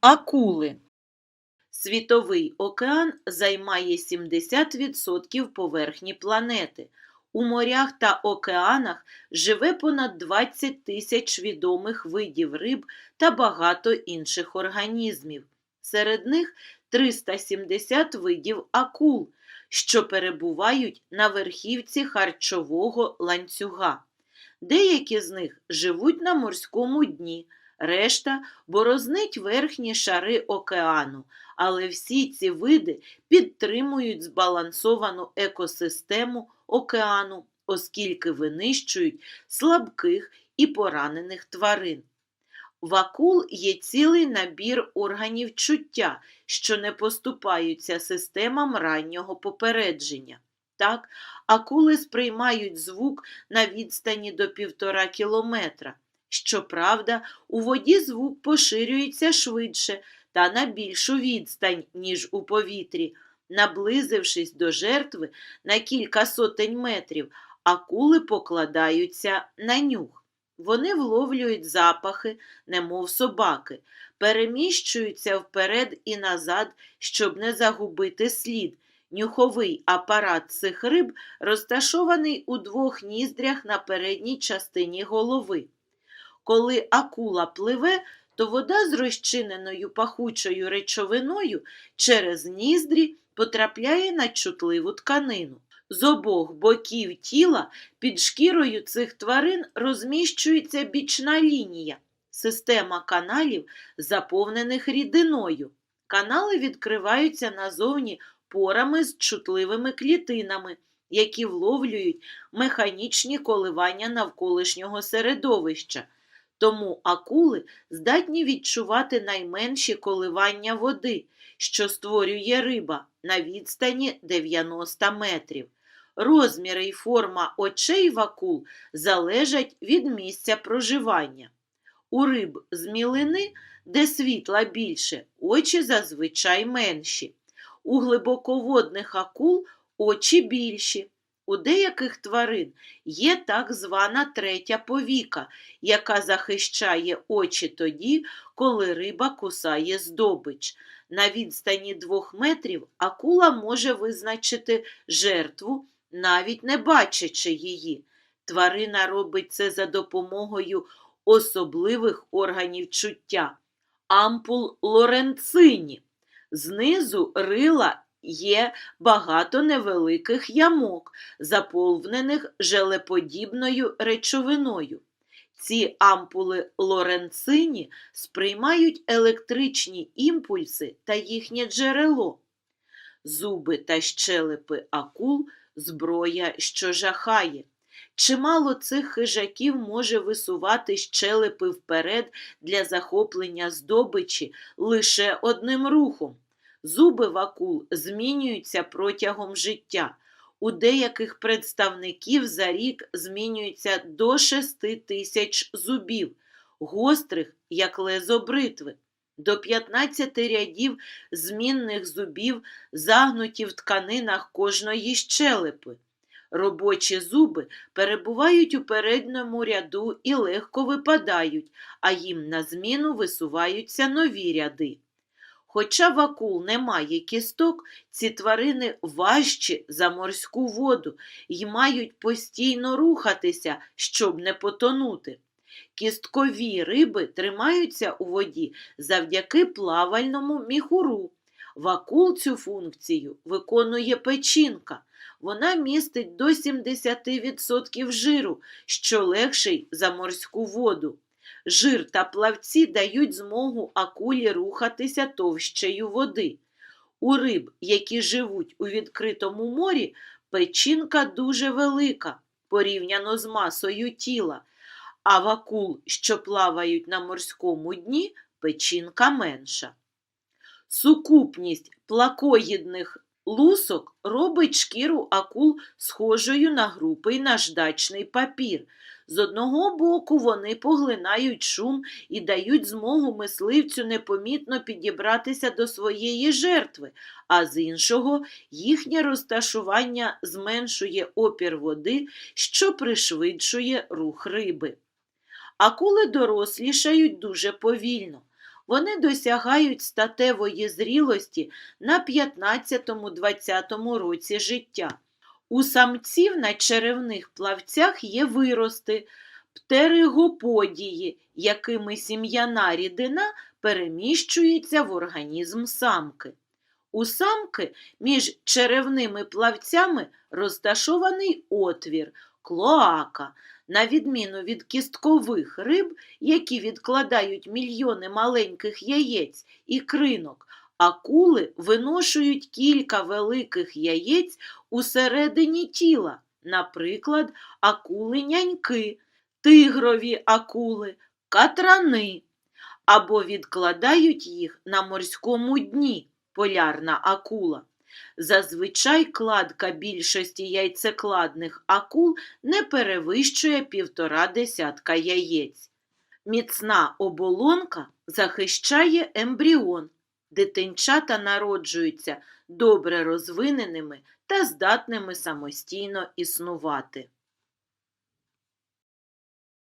Акули. Світовий океан займає 70% поверхні планети. У морях та океанах живе понад 20 тисяч відомих видів риб та багато інших організмів. Серед них 370 видів акул, що перебувають на верхівці харчового ланцюга. Деякі з них живуть на морському дні, решта борознить верхні шари океану, але всі ці види підтримують збалансовану екосистему океану, оскільки винищують слабких і поранених тварин. В акул є цілий набір органів чуття, що не поступаються системам раннього попередження. Так, акули сприймають звук на відстані до півтора кілометра. Щоправда, у воді звук поширюється швидше та на більшу відстань, ніж у повітрі. Наблизившись до жертви на кілька сотень метрів, акули покладаються на нюх. Вони вловлюють запахи, немов собаки, переміщуються вперед і назад, щоб не загубити слід. Нюховий апарат цих риб розташований у двох ніздрях на передній частині голови. Коли акула пливе, то вода з розчиненою пахучою речовиною через ніздрі потрапляє на чутливу тканину. З обох боків тіла під шкірою цих тварин розміщується бічна лінія, система каналів, заповнених рідиною. Канали відкриваються назовні порами з чутливими клітинами, які вловлюють механічні коливання навколишнього середовища. Тому акули здатні відчувати найменші коливання води, що створює риба на відстані 90 метрів. Розміри й форма очей в акул залежать від місця проживання. У риб з мілини, де світла більше, очі зазвичай менші. У глибоководних акул очі більші. У деяких тварин є так звана третя повіка, яка захищає очі тоді, коли риба кусає здобич. На відстані двох метрів акула може визначити жертву, навіть не бачачи її. Тварина робить це за допомогою особливих органів чуття ампул Лоренцині. Знизу рила є багато невеликих ямок, заповнених желеподібною речовиною. Ці ампули Лоренцині сприймають електричні імпульси та їхнє джерело. Зуби та щелепи акул зброя, що жахає. Чимало цих хижаків може висувати щелепи вперед для захоплення здобичі лише одним рухом. Зуби в акул змінюються протягом життя. У деяких представників за рік змінюється до 6 тисяч зубів, гострих, як лезо бритви, до 15 рядів змінних зубів, загнуті в тканинах кожної щелепи. Робочі зуби перебувають у передньому ряду і легко випадають, а їм на зміну висуваються нові ряди. Хоча в акул немає кісток, ці тварини важчі за морську воду і мають постійно рухатися, щоб не потонути. Кісткові риби тримаються у воді завдяки плавальному міхуру. В акул цю функцію виконує печінка. Вона містить до 70% жиру, що легший за морську воду. Жир та плавці дають змогу акулі рухатися товщею води. У риб, які живуть у відкритому морі, печінка дуже велика порівняно з масою тіла, а в акул, що плавають на морському дні, печінка менша. Сукупність плакоїдних лусок робить шкіру акул схожою на грубий наждачний папір. З одного боку вони поглинають шум і дають змогу мисливцю непомітно підібратися до своєї жертви, а з іншого їхнє розташування зменшує опір води, що пришвидшує рух риби. Акули дорослішають дуже повільно. Вони досягають статевої зрілості на 15-20 році життя. У самців на черевних плавцях є вирости, птеригоподії, якими сім'яна рідина переміщується в організм самки. У самки між черевними плавцями розташований отвір, клоака. На відміну від кісткових риб, які відкладають мільйони маленьких яєць і кринок, акули виношують кілька великих яєць усередині тіла, наприклад, акули-няньки, тигрові акули, катрани, або відкладають їх на морському дні, полярна акула. Зазвичай кладка більшості яйцекладних акул не перевищує півтора десятка яєць. Міцна оболонка захищає ембріон. Дитинчата народжуються добре розвиненими та здатними самостійно існувати.